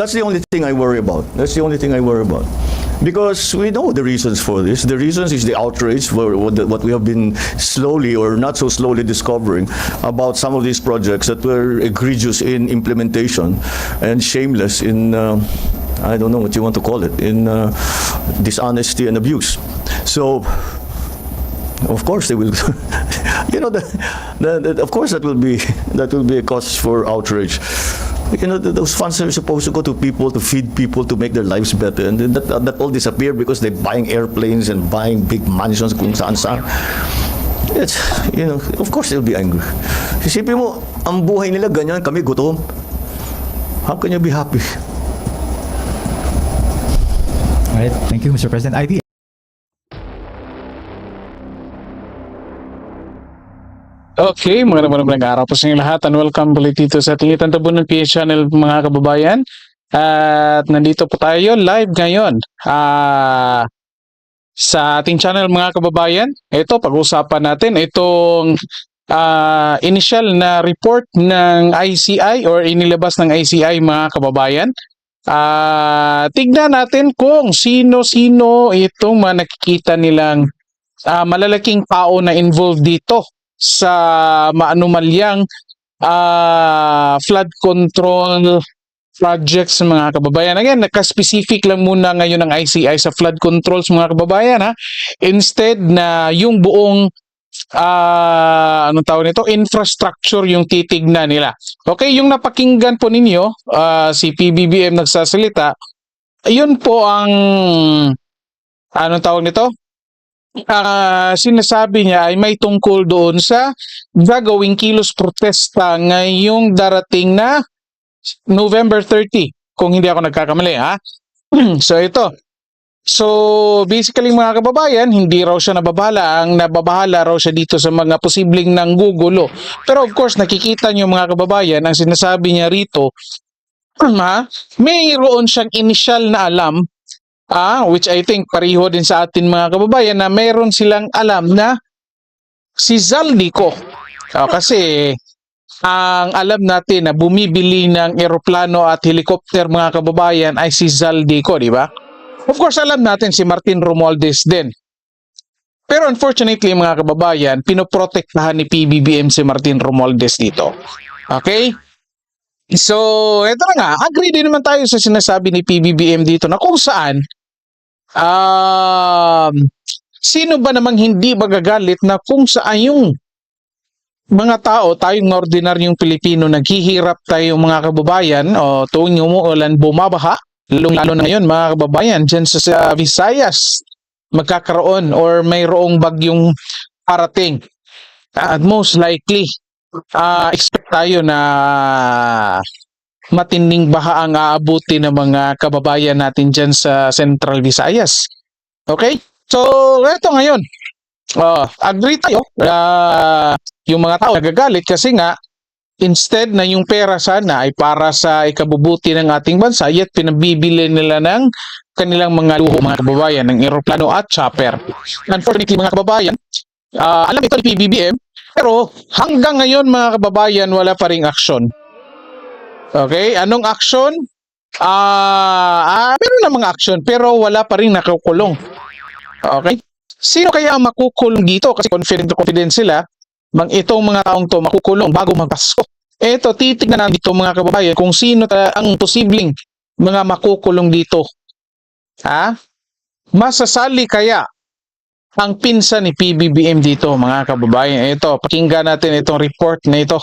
that's the only thing I worry about. That's the only thing I worry about. Because we know the reasons for this. The reasons is the outrage for what, what we have been slowly or not so slowly discovering about some of these projects that were egregious in implementation and shameless in, uh, I don't know what you want to call it, in uh, dishonesty and abuse. So, of course they will you know the, the, the- of course that will be that will be a cause for outrage you know th- those funds are supposed to go to people to feed people to make their lives better and that, that all disappear because they're buying airplanes and buying big mansions kung saan saan it's you know of course they'll be angry isipin mo ang buhay nila ganyan kami gutom how can you be happy All right. Thank you, Mr. President. ID. Okay, mga naman ng araw po sa inyo lahat and welcome ulit dito sa ating itantabon ng PH Channel mga kababayan. At nandito po tayo live ngayon ah sa ating channel mga kababayan. Ito, pag-usapan natin itong ah, initial na report ng ICI or inilabas ng ICI mga kababayan. Ah, tignan natin kung sino-sino itong mga nakikita nilang ah, malalaking tao na involved dito sa maanumalyang ah, flood control projects mga kababayan. Again, naka-specific lang muna ngayon ng ICI sa flood controls mga kababayan ha. Instead na yung buong ah anong tawag nito infrastructure yung titignan nila. Okay, yung napakinggan po ninyo ah, si PBBM nagsasalita, yun po ang anong tawag nito? Ah sinasabi niya ay may tungkol doon sa gagawing kilos protesta ngayong darating na November 30 kung hindi ako nagkakamali ha. so ito. So basically mga kababayan, hindi raw siya nababahala, ang nababahala raw siya dito sa mga posibleng nanggugulo. Pero of course nakikita niyo mga kababayan, ang sinasabi niya rito, ha, mayroon siyang initial na alam Ah, which I think pareho din sa atin mga kababayan na meron silang alam na si Zaldico. Ah, kasi ang alam natin na bumibili ng eroplano at helicopter mga kababayan ay si Zaldico, di ba? Of course, alam natin si Martin Romualdez din. Pero unfortunately mga kababayan, pinoprotektahan ni PBBM si Martin Romualdez dito. Okay? So, eto na nga, agree din naman tayo sa sinasabi ni PBBM dito na kung saan um, sino ba namang hindi magagalit na kung saan yung mga tao, tayong ordinaryong Pilipino, naghihirap tayong mga kababayan o tuwing umuulan, bumabaha, lalong-lalo na ngayon mga kababayan, dyan sa, sa Visayas, magkakaroon or mayroong bagyong parating. At most likely, ah, expect tayo na matinding baha ang aabuti ng mga kababayan natin dyan sa Central Visayas. Okay? So, eto ngayon. Oh, agree tayo. ah, yung mga tao nagagalit kasi nga instead na yung pera sana ay para sa ikabubuti ng ating bansa, yet pinabibili nila ng kanilang mga luho, mga kababayan, ng eroplano at chopper. Unfortunately, mga kababayan, ah, alam ito ni PBBM, pero hanggang ngayon, mga kababayan, wala pa ring aksyon. Okay, anong action? Ah, ah, meron na mga action pero wala pa rin nakukulong. Okay? Sino kaya ang makukulong dito? Kasi confident confident sila, mang itong mga taong to makukulong bago magpasko. Eto, titignan natin dito mga kababayan kung sino ang posibleng mga makukulong dito. Ha? Masasali kaya ang pinsa ni PBBM dito mga kababayan. Ito, pakinggan natin itong report na ito.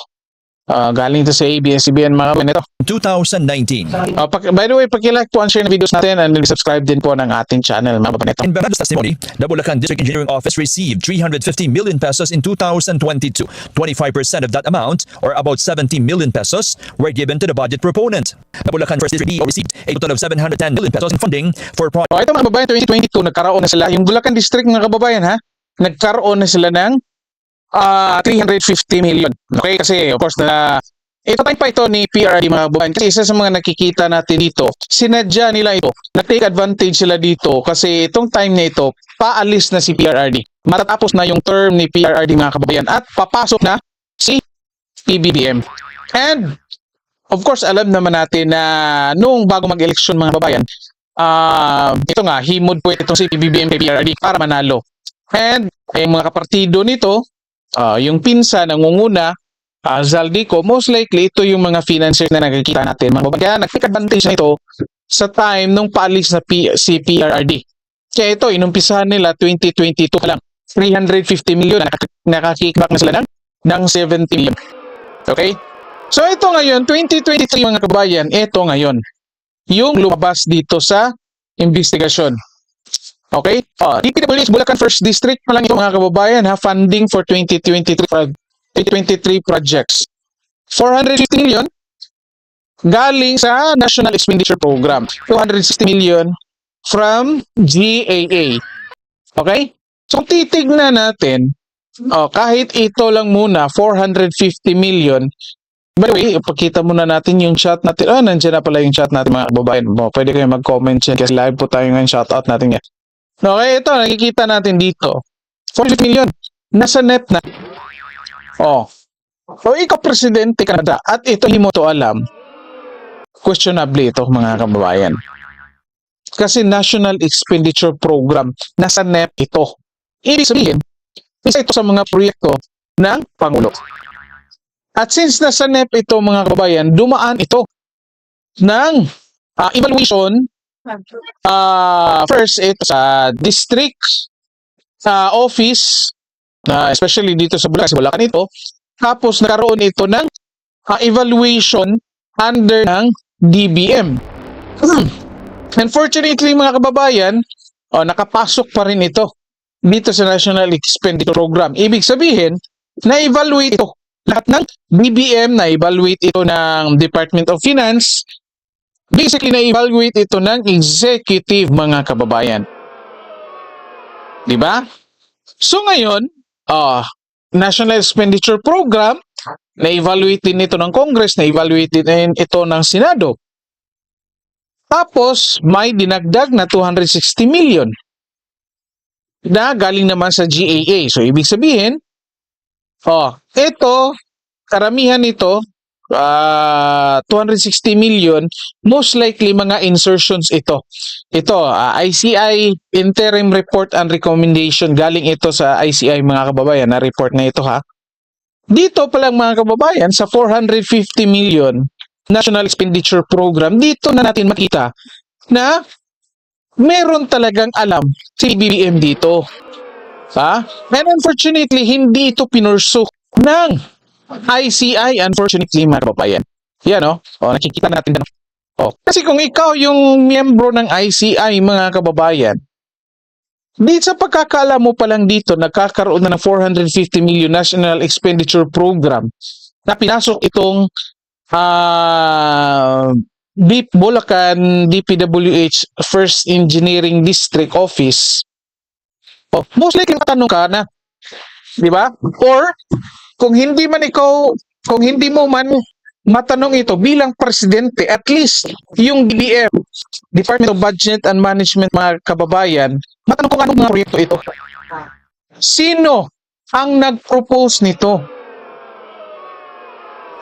Ah, galing ito sa ABS-CBN mga kababayan. Ito. 2019. Uh, pak- by the way, pag-like po and share ng videos natin and subscribe din po ng ating channel mga kababayan. Ito. In Bernardo's testimony, the Bulacan District Engineering Office received 350 million pesos in 2022. 25% of that amount, or about 70 million pesos, were given to the budget proponent. The Bulacan First District DO received a total of 710 million pesos in funding for projects. O, ito mga kababayan, 2022, nagkaroon na sila. Yung Bulacan District mga kababayan ha, nagkaroon na sila ng ah 350 million. Okay, kasi of course na ito time pa ito ni PRD mga kababayan kasi isa sa mga nakikita natin dito, sinadya nila ito, na-take advantage sila dito kasi itong time na ito, paalis na si PRRD. Matatapos na yung term ni PRRD mga kababayan at papasok na si PBBM. And of course, alam naman natin na noong bago mag-eleksyon mga babayan, ah ito nga, himod po itong si PBBM kay PRRD para manalo. And yung mga kapartido nito, ah, yung pinsa nangunguna, uh, Zaldico, most likely ito yung mga financiers na nakikita natin. Kaya nag-take advantage na ito sa time nung paalis na P- si PRRD. Kaya ito, inumpisahan nila 2022 pa lang. 350 million, nakak- nakakickback na sila ng, ng 70 million. Okay? So ito ngayon, 2023 mga kabayan, ito ngayon. Yung lumabas dito sa investigasyon. Okay? Uh, DPWH Bulacan First District pa lang ito mga kababayan ha, funding for 2023 pro- 2023 projects. 450 million galing sa National Expenditure Program. 260 million from GAA. Okay? So titignan natin, oh, kahit ito lang muna, 450 million, By the way, ipakita muna natin yung chat natin. Ah, nandiyan na pala yung chat natin mga kababayan. Oh, pwede kayo mag-comment dyan kasi live po tayo ngayon. Shoutout natin yan. Okay, ito, nakikita natin dito. 450 million. Nasa net na. Oh. So, ikaw presidente ka na. At ito, hindi mo to alam. Questionable ito, mga kababayan. Kasi National Expenditure Program, nasa net ito. Ibig sabihin, isa ito sa mga proyekto ng Pangulo. At since nasa NEP ito mga kababayan, dumaan ito ng ah, evaluation ah, first ito sa district sa office na especially dito sa Bulacan, Bulacan ito. Tapos nakaroon ito ng ah, evaluation under ng DBM. Unfortunately mga kababayan, oh, nakapasok pa rin ito dito sa National Expenditure Program. Ibig sabihin, na-evaluate ito lahat ng BBM na evaluate ito ng Department of Finance basically na evaluate ito ng executive mga kababayan. Di ba so ngayon ah National Expenditure Program na evaluate din ito ng Congress na evaluate din ito ng Senado. Tapos may dinagdag na 260 million na galing naman sa GAA so ibig sabihin Oh, ito, karamihan nito, ah 260 million, most likely mga insertions ito. Ito, ah, ICI Interim Report and Recommendation, galing ito sa ICI mga kababayan, na report na ito ha. Dito pa lang mga kababayan, sa 450 million National Expenditure Program, dito na natin makita na meron talagang alam si BBM dito. Ha? And unfortunately, hindi ito pinursu ng ICI, unfortunately, mga kababayan. Yan, no? O, nakikita natin. yan. O, kasi kung ikaw yung miyembro ng ICI, mga kababayan, di sa pagkakala mo pa lang dito, nagkakaroon na ng 450 million National Expenditure Program na pinasok itong ah Deep Bulacan DPWH First Engineering District Office Oh, most likely matanong ka na, di ba? Or, kung hindi man ikaw, kung hindi mo man matanong ito bilang presidente, at least yung DBM, Department of Budget and Management, mga kababayan, matanong kung anong mga proyekto ito. Sino ang nag-propose nito?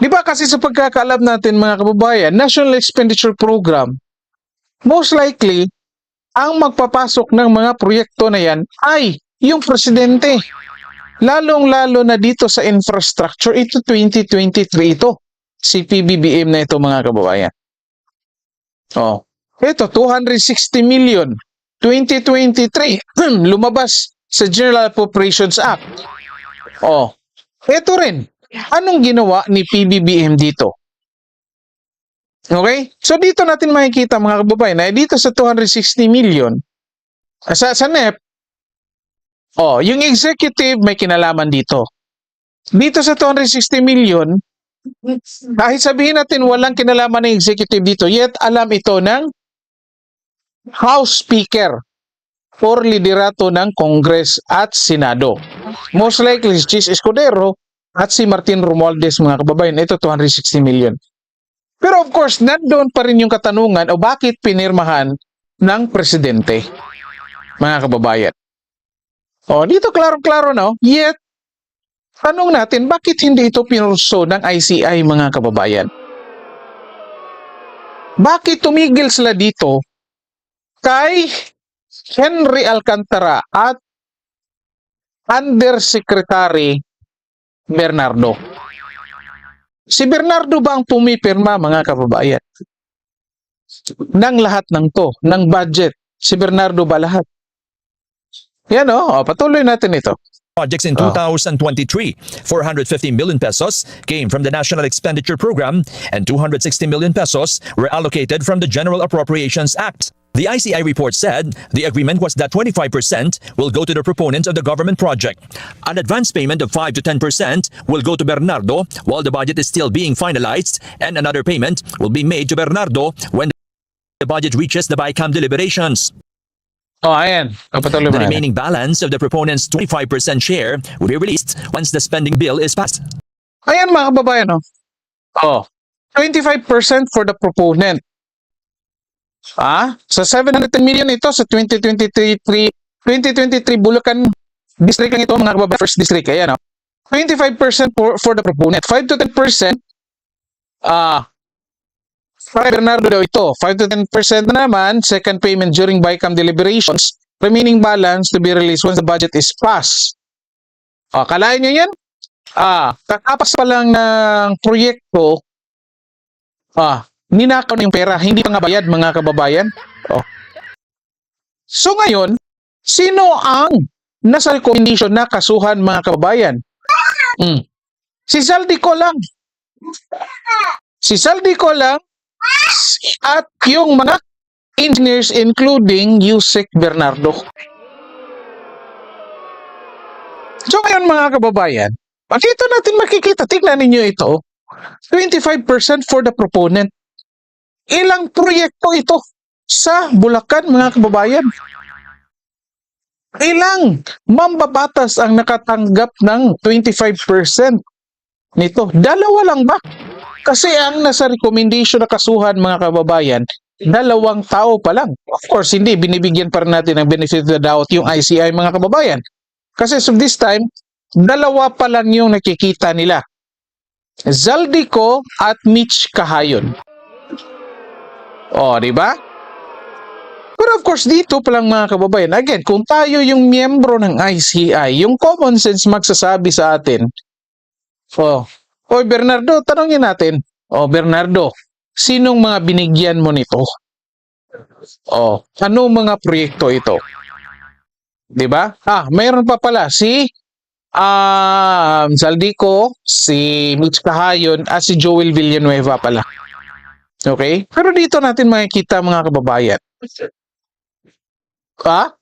Di ba kasi sa pagkakaalam natin mga kababayan, National Expenditure Program, most likely, ang magpapasok ng mga proyekto na yan ay yung presidente. Lalong-lalo na dito sa infrastructure, ito 2023 ito. Si PBBM na ito mga kababayan. Oh, ito 260 million. 2023, lumabas sa General Appropriations Act. Oh, ito rin. Anong ginawa ni PBBM dito? Okay? So dito natin makikita mga kababayan na dito sa 260 million sa, sa NEP, oh, yung executive may kinalaman dito. Dito sa 260 million, kahit sabihin natin walang kinalaman ng executive dito, yet alam ito ng House Speaker or liderato ng Congress at Senado. Most likely si Chis Escudero at si Martin Romualdez mga kababayan, ito 260 million. Pero of course, nandoon pa rin yung katanungan o bakit pinirmahan ng presidente, mga kababayan. O, dito klaro-klaro no? Yet, tanong natin, bakit hindi ito pinurso ng ICI, mga kababayan? bakit tumigil sila dito kay Henry Alcantara at Undersecretary Bernardo. Si Bernardo ba ang pumipirma mga kababayan? Ng lahat ng to, ng budget. Si Bernardo ba lahat? Yan o, oh, patuloy natin ito. projects in ah. Oh. 2023. 450 million pesos came from the National Expenditure Program and 260 million pesos were allocated from the General Appropriations Act. The ICI report said the agreement was that 25% will go to the proponents of the government project. An advance payment of 5 to 10% will go to Bernardo while the budget is still being finalized and another payment will be made to Bernardo when the budget reaches the BICAM deliberations. Oh, ayan. Oh, patuloy mo The na. remaining balance of the proponent's 25% share will be released once the spending bill is passed. Ayan mga kababayan, oh. Oh, 25% for the proponent. Ah, sa 700 million ito sa 2023 2023 Bulacan district lang ito mga kababayan, first district ayan oh. 25% for for the proponent. 5 to 10% ah para Bernardo daw ito. 5 to 10% na naman second payment during BICAM deliberations. Remaining balance to be released once the budget is passed. Ah, kalain niyo yan? Ah, kakapas pa lang ng proyekto, ah, ninakaw na yung pera, hindi pa nga bayad mga kababayan. Oh. So ngayon, sino ang nasa recommendation na kasuhan mga kababayan? Hmm. Si Saldico lang. Si Saldico lang at yung mga engineers including Yusek Bernardo. So ngayon mga kababayan, dito natin makikita, tignan ninyo ito, 25% for the proponent. Ilang proyekto ito sa Bulacan mga kababayan? Ilang mambabatas ang nakatanggap ng 25% nito? Dalawa lang ba? Kasi ang nasa recommendation na kasuhan mga kababayan, dalawang tao pa lang. Of course, hindi. Binibigyan pa rin natin ng benefit of the doubt yung ICI mga kababayan. Kasi so this time, dalawa pa lang yung nakikita nila. Zaldico at Mitch Kahayon. O, di ba? Pero of course, dito pa lang mga kababayan, again, kung tayo yung miyembro ng ICI, yung common sense magsasabi sa atin, oh, Oy Bernardo, tanongin natin, oh Bernardo, sinong mga binigyan mo nito? Oh, anong mga proyekto ito? 'Di ba? Ah, mayroon pa pala si um, Saldico, si Mitch Kahayon, at si Joel Villanueva pala. Okay? Pero dito natin makikita mga kababayan. Ah?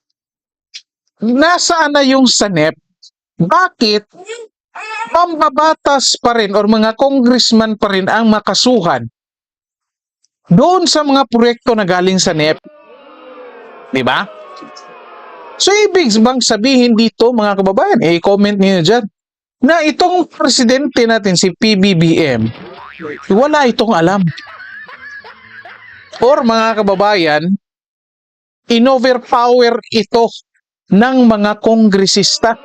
Nasaan na yung SANEP? Bakit mambabatas pa rin or mga congressman pa rin ang makasuhan doon sa mga proyekto na galing sa NEP? Di ba? So, ibig bang sabihin dito, mga kababayan, eh, comment niyo dyan, na itong presidente natin, si PBBM, wala itong alam. Or, mga kababayan, inoverpower ito ng mga kongresista.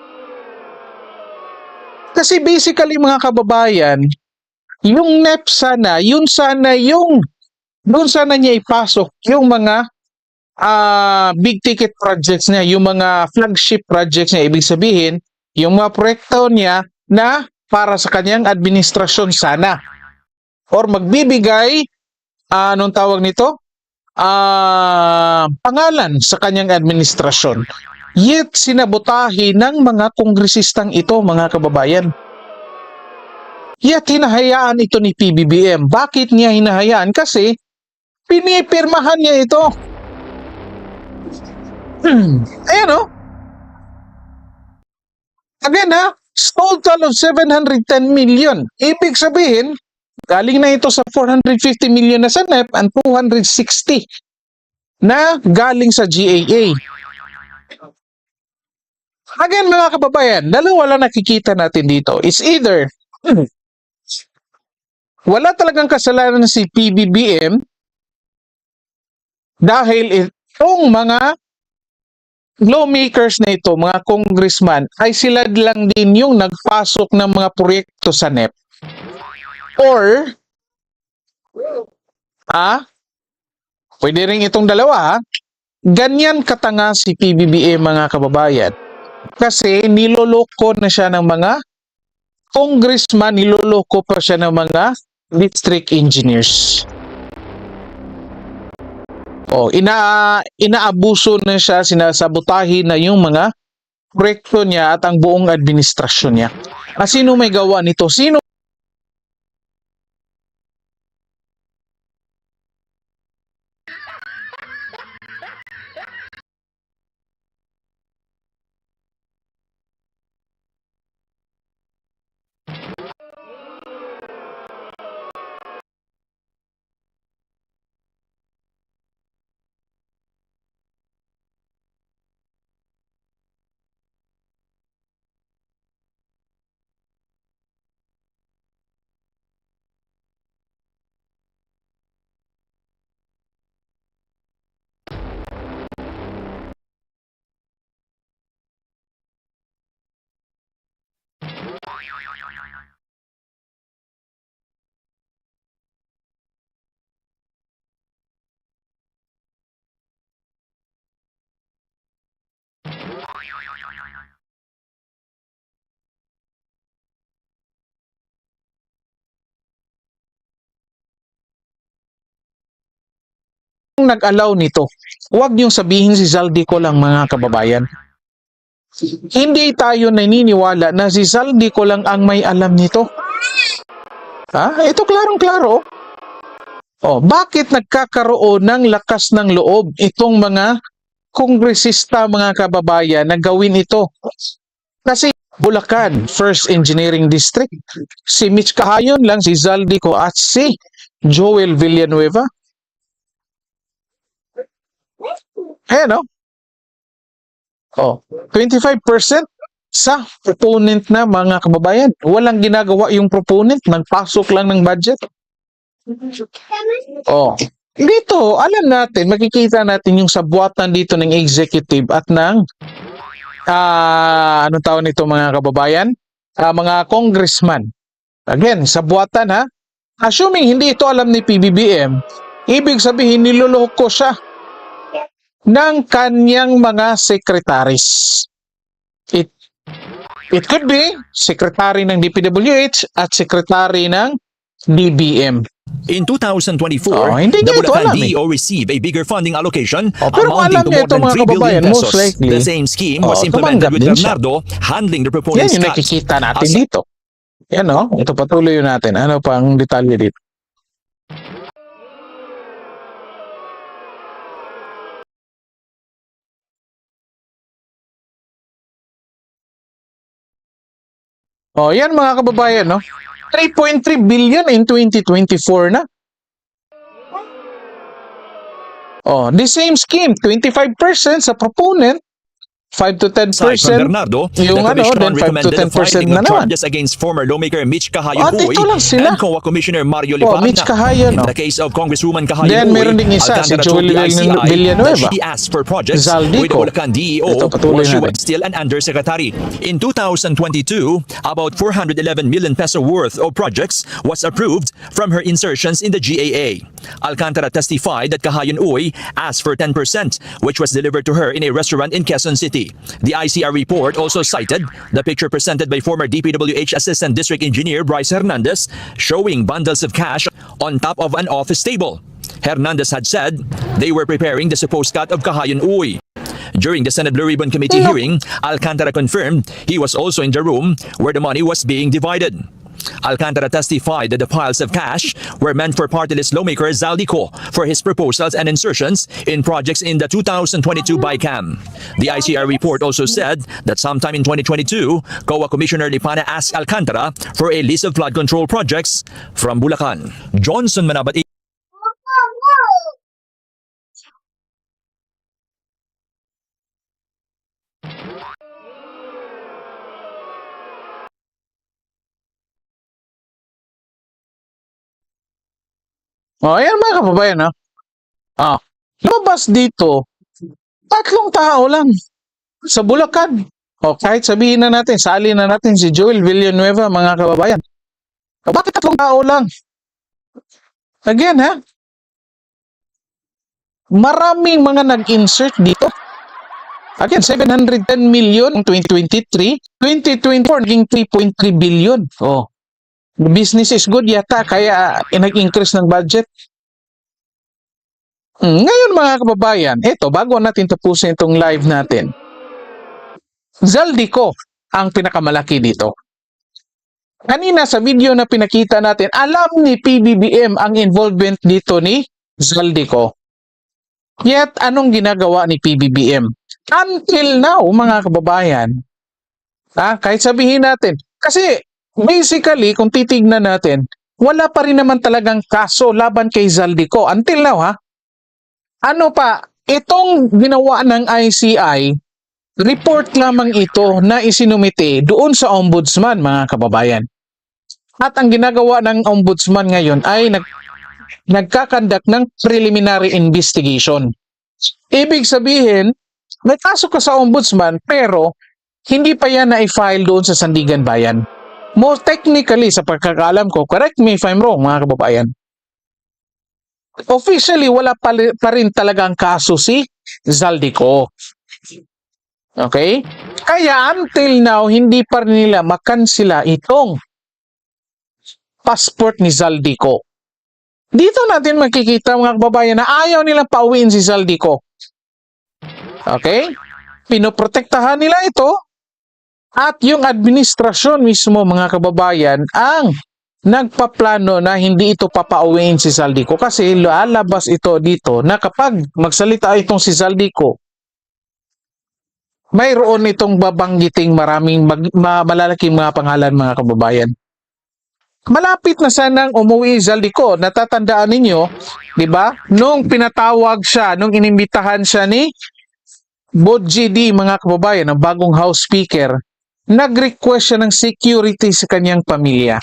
Kasi basically, mga kababayan, yung NEP sana, yun sana yung, doon sana niya ipasok yung mga ah big ticket projects niya, yung mga flagship projects niya, ibig sabihin, yung mga proyekto niya na para sa kanyang administrasyon sana. Or magbibigay, ah, anong tawag nito? Ah, pangalan sa kanyang administrasyon. Yet sinabotahi ng mga kongresistang ito, mga kababayan. Yet hinahayaan ito ni PBBM. Bakit niya hinahayaan? Kasi pinipirmahan niya ito. Hmm. Ayan o. Again ha, total of 710 million. Ibig sabihin, galing na ito sa 450 million na sa NEP and 260 na galing sa GAA. Again mga kababayan, dalawa lang nakikita natin dito. It's either wala talagang kasalanan si PBBM dahil itong mga lawmakers na ito, mga congressman, ay sila lang din yung nagpasok ng mga proyekto sa NEP. Or, ah, pwede rin itong dalawa ha. Ganyan katanga si PBBM mga kababayan. Kasi niloloko na siya ng mga congressman, niloloko pa siya ng mga district engineers. Oh, ina inaabuso na siya, sinasabotahin na yung mga proyekto niya at ang buong administrasyon niya. Ah, sino may gawa nito? Sino nag-allow nito? Huwag niyong sabihin si Zaldico lang mga kababayan. Hindi tayo naniniwala na si Zaldico lang ang may alam nito. Ha? Ito klarong-klaro. Oh, bakit nagkakaroon ng lakas ng loob itong mga kongresista mga kababayan na gawin ito? Kasi Bulacan, First Engineering District, si Mitch Kahayon lang, si Zaldico at si Joel Villanueva. Ayan, no? Oh, 25% sa proponent na mga kababayan. Walang ginagawa yung proponent, nagpasok lang ng budget. Oh, dito, alam natin, makikita natin yung sabuatan dito ng executive at ng ah ano tawag nito mga kababayan? Ah, mga congressman. Again, sabuatan ha. Assuming hindi ito alam ni PBBM, ibig sabihin niloloko siya ng kanyang mga secretaries. It, it could be secretary ng DPWH at secretary ng DBM. In 2024, Oh, hindi the Bulacan. DO received a bigger funding allocation Oh, amounting to more than mga 3 billion pesos. likely, The same scheme was oh, implemented tumanggap with. Bernardo handling the Yan proponent's yung nakikita natin As- dito. Yan o, ito patuloy natin. Ano pang detalye dito? Oh, yan mga kababayan, no? 3.3 billion in 2024 na. Oh, the same scheme, 25% sa proponent, 5 to 10% Aside from Bernardo, yung the ano, commission then 5 to recommended the 10% filing na of naman. charges against former lawmaker Mitch Kahayon At Uy ito lang sila. and COA Commissioner Mario Oh, Lipana. Mitch Kahayon, In the case of Congresswoman Kahayon Then, meron ding isa, si Joel Villanueva. she asked for projects Zaldico. with the Bulacan DEO Ito, patuloy while she was still an undersecretary. In 2022, about 411 million peso worth of projects was approved from her insertions in the GAA. Alcantara testified that Kahayon Uy asked for 10%, which was delivered to her in a restaurant in Quezon City. The ICR report also cited the picture presented by former DPWH Assistant District Engineer Bryce Hernandez showing bundles of cash on top of an office table. Hernandez had said they were preparing the supposed cut of Kahayon Uy. During the Senate Blue Ribbon Committee hearing, Alcantara confirmed he was also in the room where the money was being divided. Alcantara testified that the piles of cash were meant for party list lawmaker Zaldico for his proposals and insertions in projects in the 2022 BICAM. The ICR report also said that sometime in 2022, COA Commissioner Lipana asked Alcantara for a list of flood control projects from Bulacan. Johnson Manabat Oh, ayan mga kababayan, ha? Ah, lumabas dito, tatlong tao lang sa Bulacan. O kahit sabihin na natin, sali na natin si Joel Villanueva, mga kababayan. O, bakit tatlong tao lang? Again, ha? maraming mga nag-insert dito. Again, 710 million ng 2023, 2024 naging 3.3 billion. Oh. Business is good yata kaya uh, nag-increase ng budget. Hmm, Ngayon mga kababayan, eto bago natin tapusin itong live natin. Zaldico ang pinakamalaki dito. Kanina sa video na pinakita natin, alam ni PBBM ang involvement dito ni Zaldico. Yet, anong ginagawa ni PBBM? Until now, mga kababayan, ah, kahit sabihin natin, kasi basically, kung titignan natin, wala pa rin naman talagang kaso laban kay Zaldico. Until now, ha? Ano pa, itong ginawa ng ICI, report lamang ito na isinumite doon sa ombudsman, mga kababayan. At ang ginagawa ng ombudsman ngayon ay nag nagkakandak ng preliminary investigation. Ibig sabihin, may kaso ka sa ombudsman pero hindi pa yan na-file doon sa Sandigan Bayan. More technically, sa pagkakaalam ko, correct me if I'm wrong mga kababayan, officially wala pa, pa rin talagang kaso si Zaldico. Okay? Kaya until now, hindi pa rin nila makansila itong passport ni Zaldico. Dito natin makikita mga kababayan na ayaw nilang pauwiin si Zaldico. Okay? Pinoprotektahan nila ito at yung administrasyon mismo mga kababayan ang nagpaplano na hindi ito papauwiin si Zaldico kasi lalabas ito dito na kapag magsalita itong si Zaldico mayroon itong babanggiting maraming mag, ma, malalaking mga pangalan mga kababayan. Malapit na sanang umuwi Zaldico. Natatandaan ninyo, di ba? Nung pinatawag siya, nung inimbitahan siya ni Bod GD, mga kababayan, ang bagong House Speaker, nag-request siya ng security sa kanyang pamilya.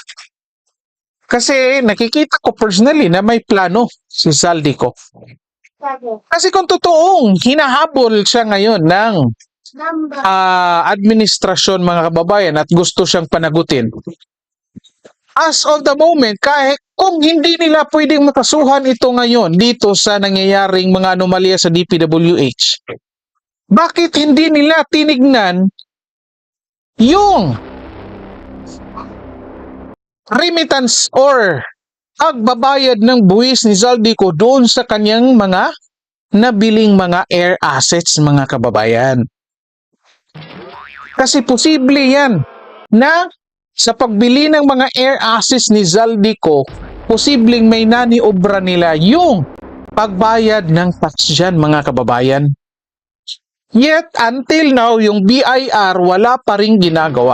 Kasi nakikita ko personally na may plano si Zaldico. Kasi kung totoong hinahabol siya ngayon ng ah, administrasyon mga kababayan at gusto siyang panagutin. As of the moment, kahit kung hindi nila pwedeng makasuhan ito ngayon dito sa nangyayaring mga anomalya sa DPWH, bakit hindi nila tinignan yung remittance or pagbabayad ng buwis ni Zaldico doon sa kanyang mga nabiling mga air assets mga kababayan. Kasi posible yan na sa pagbili ng mga air assets ni Zaldico, posibleng may naniobra nila yung pagbayad ng tax dyan mga kababayan. Yet, until now, yung BIR wala pa rin ginagawa.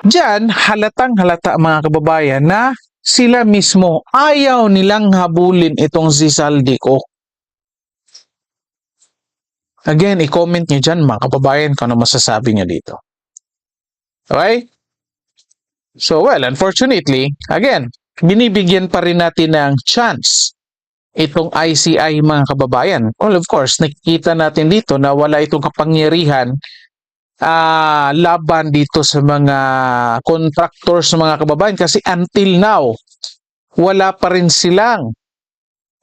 Diyan, halatang halata mga kababayan na sila mismo ayaw nilang habulin itong si Zaldico. Again, i-comment nyo dyan mga kababayan kung ano masasabi nyo dito. Okay? So, well, unfortunately, again, binibigyan pa rin natin ng chance itong ICI mga kababayan. Well, of course, nakikita natin dito na wala itong kapangyarihan ah, laban dito sa mga contractors mga kababayan kasi until now, wala pa rin silang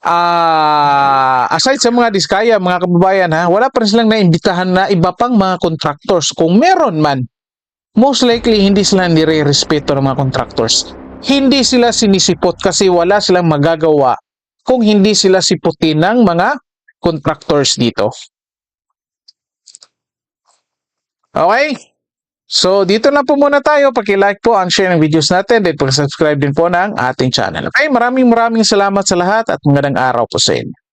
ah aside sa mga diskaya mga kababayan ha, wala pa rin silang naimbitahan na iba pang mga contractors. Kung meron man, most likely hindi sila nire-respeto ng mga contractors. Hindi sila sinisipot kasi wala silang magagawa kung hindi sila siputin ng mga contractors dito. Okay? So, dito na po muna tayo. Paki-like po ang share ng videos natin. Then, pag-subscribe din po ng ating channel. Okay? Maraming maraming salamat sa lahat at magandang araw po sa inyo.